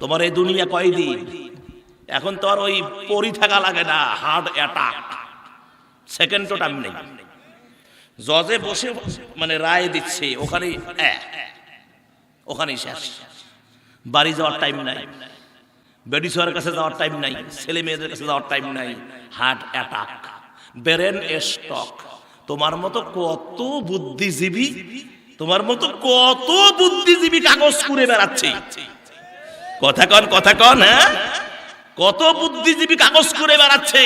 তোমার এই দুনিয়া কয়দিন? এখন তো আর ওই পরি থাকা লাগে না, হার্ট অ্যাটাক। সেকেন্ডও টাইম নেই। জজে বসে মানে রায় দিচ্ছে ওখানে ওখানেই শেষ। বাড়ি যাওয়ার টাইম নাই। বেডিসোয়ার কাছে যাওয়ার টাইম নাই। ছেলে মেয়েদের কাছে যাওয়ার টাইম নাই। Heart attack. ব্রেন স্টক তোমার মতো কত বুদ্ধিজীবী, তোমার মতো কত বুদ্ধিজীবী কাগজ করে বেড়াচ্ছে। কথা কন কথা কন হ্যাঁ? কত বুদ্ধিজীবী কাগজ করে বেড়াচ্ছে।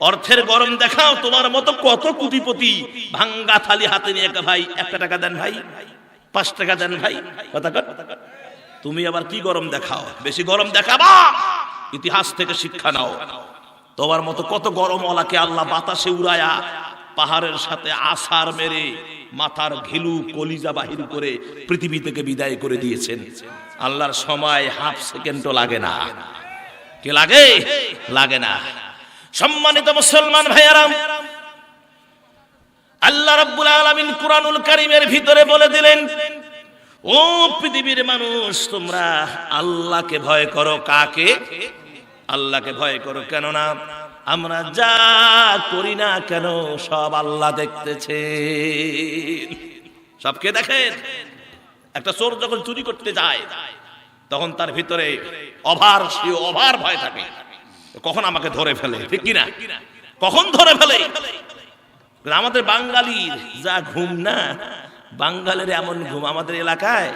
অর্থের গরম দেখাও তোমার মতো কত কোটিপতি। ভাঙ্গা থালি হাতে নিয়ে একটা ভাই, একটা টাকা দেন ভাই, পাঁচ টাকা দেন ভাই, কথা কন। তুমি আবার কি গরম দেখাও? বেশি গরম দেখাবা? ইতিহাস থেকে শিক্ষা নাও। তোমার মতো কত গরম ওলাকে আল্লাহ বাতাসে উড়ায়া পাহাড়ের সাথে আসার মেরে মাথার ঘিলু কলিজা বাহির করে পৃথিবী থেকে বিদায় করে দিয়েছেন। আল্লাহর সময় হাফ সেকেন্ডও লাগে না। কে লাগে? লাগে না। সম্মানিত মুসলমান ভাইয়ারাম, আল্লাহ রাব্বুল আলামিন কুরআনুল কারীমের ভিতরে বলে দিলেন, ও পৃথিবীর মানুষ, তোমরা আল্লাহকে ভয় করো কাকে? আল্লাহকে ভয় করো কেন না আমরা যা করি না কেন সব আল্লাহ দেখতেছে সবকে দেখেন? একটা চোর যখন চুরি করতে যায়, তখন তার ভিতরে অভার সে অভার ভয় থাকে। কখন আমাকে ধরে ফেলে? ঠিক কিনা? কখন ধরে ফেলে? আমাদের বাঙালির যা ঘুম না বাঙ্গালের এমন ঘুম আমাদের এলাকায়,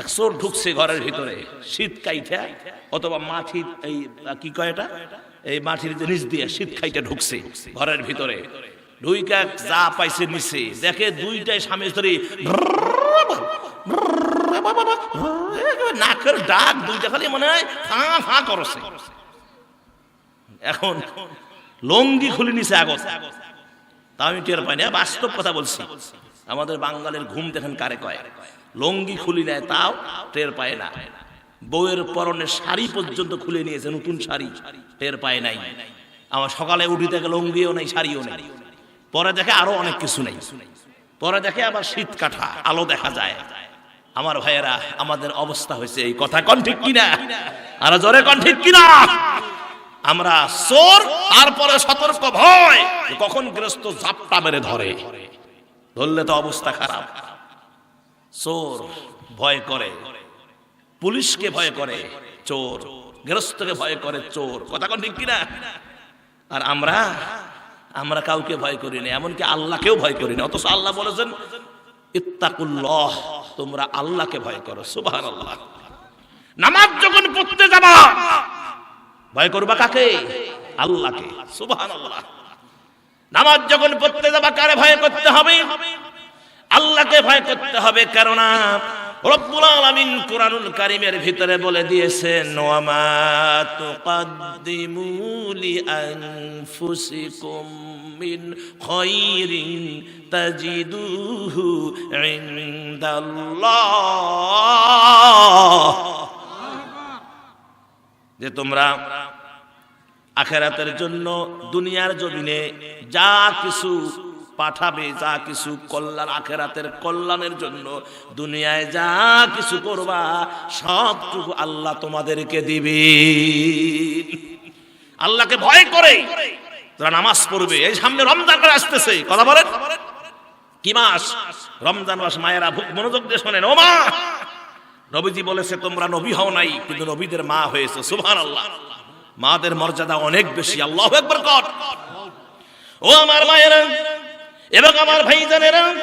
এক চোর ঢুকছে ঘরের ভিতরে, শীত কাইটা অথবা মাটির এই, কি কয় এটা? এই মাটির নিচ দিয়ে শীত খাইটা ঢুকছে, ঘরের ভিতরে। ঢুইকা যা পাইছে নিচে দেখে দুইটাই স্বামী ধরে নাকের ডাক দুইটা খালি মনে হয় ফাঁ ফাঁ করছে। এখন লঙ্গি খুলে নিছে আগত। তা আমি টের পাই না বাস্তব কথা বলছি। আমাদের বাঙালির ঘুম দেখেন কারে কয়? লঙ্গি খুলি নেয়, তাও টের পায় না। বউয়ের পরনে শাড়ি পর্যন্ত খুলে নিয়েছে, নতুন শাড়ি। টের পায় নাই। আমার সকালে উঠি থেকে লঙ্গিও নেই, শাড়িও নেই। পরে দেখে আরও অনেক কিছু নেই। পরে দেখে আবার শীত কাঠা, আলো দেখা যায়। আমার ভাইয়েরা, আমাদের অবস্থা হয়েছে এই কথা কন ঠিক কিনা? আর জোরে কন ঠিক কিনা? আমরা চোর, তারপরে সতর্ক ভয়। কখন গ্রস্ত ঝাপটা মেরে ধরে। ধরলে তো অবস্থা খারাপ। চোর ভয় করে। পুলিশকে ভয় করে, চোর। গৃহস্থকে ভয় করে, চোর। কথা কোন ঠিক কিনা? আর আমরা আমরা কাউকে ভয় করি না, এমনকি আল্লাহকেও ভয় করি না। অথচ আল্লাহ বলেছেন, ইত্তাকুল্লাহ, তোমরা আল্লাহকে ভয় করো। সুবাহ আল্লাহ নামাজ যখন পড়তে যাবা, ভয় করবা কাকে? আল্লাহকে। সুবাহ আল্লাহ নামাজ যখন পড়তে যাবা, কারে ভয় করতে হবে? আল্লাহকে ভয় করতে হবে। কেননা রব্বুল আলামিন কোরআনুল কারীমের ভিতরে বলে দিয়েছেন ওয়ামা তুকাদ্দিমু লিআনফুসিকুম মিন খায়রিন তাজিদুহু ইনদাল্লাহ। যে তোমরা আখেরাতের জন্য দুনিয়ার জমিনে যা কিছু পাঠাবে যা কিছু কল্যাণ, আখেরাতের কল্যাণের জন্য। দুনিয়ায় যা কিছু করবা, সবটুকু আল্লাহ তোমাদেরকে দিবে। আল্লাহকে ভয় করে তারা নামাজ পড়বে। এই সামনে রমজান করে আসতেছে, কথা বলেন। কি মাস? রমজান মাস, মায়েরা মনোযোগ দিয়ে শোনেন। ও মা! নবীজি বলেছে, তোমরা নবী হও নাই, কিন্তু নবীদের মা হয়েছে। সুবহান আল্লাহ মাদের মর্যাদা অনেক বেশি। আল্লাহ একবার কর। ও আমার মায়েরা এবং আমার ভাইজানেরা,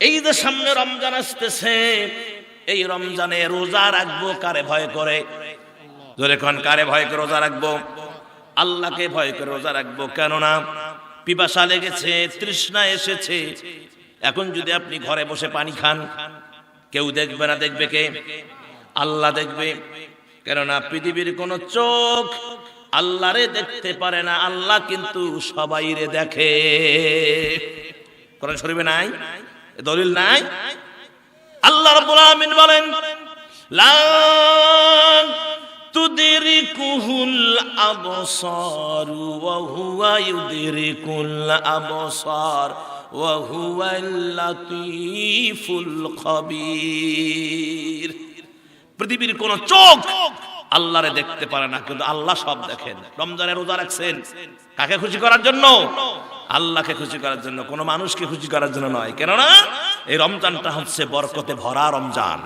এই যে সামনে রমজান আসতেছে, এই রমজানে রোজা রাখব কারে ভয় করে? ধরে কোন, কারে ভয় করে রোজা রাখব? আল্লাহকে ভয় করে রোজা রাখব কেননা পিপাসা লেগেছে, তৃষ্ণা এসেছে। এখন যদি আপনি ঘরে বসে পানি খান, কেউ দেখবে না, দেখবে কে? আল্লাহ দেখবে। কেননা পৃথিবীর কোন চোখ আল্লাহরে দেখতে পারে না, আল্লাহ কিন্তু সবাইরে দেখে। কোরআন শরীফে নাই? দলিল নাই? আল্লাহ রাব্বুল আলামিন বলেন লা তুদরিকুহুল আবসার ওয়া হুয়া ইউদরিকুল আবসার ওয়া হুয়াল লাতীফুল খবীর। পৃথিবীর কোন চোখ আল্লাহরে দেখতে পারে না, কিন্তু আল্লাহ সব দেখেন। রমজানের রোজা রাখছেন। কাকে খুশি করার জন্য? আল্লাহকে খুশি করার জন্য। কোনো মানুষকে খুশি করার জন্য নয়। কেননা এই রমজানটা হচ্ছে বরকতে ভরা রমজান।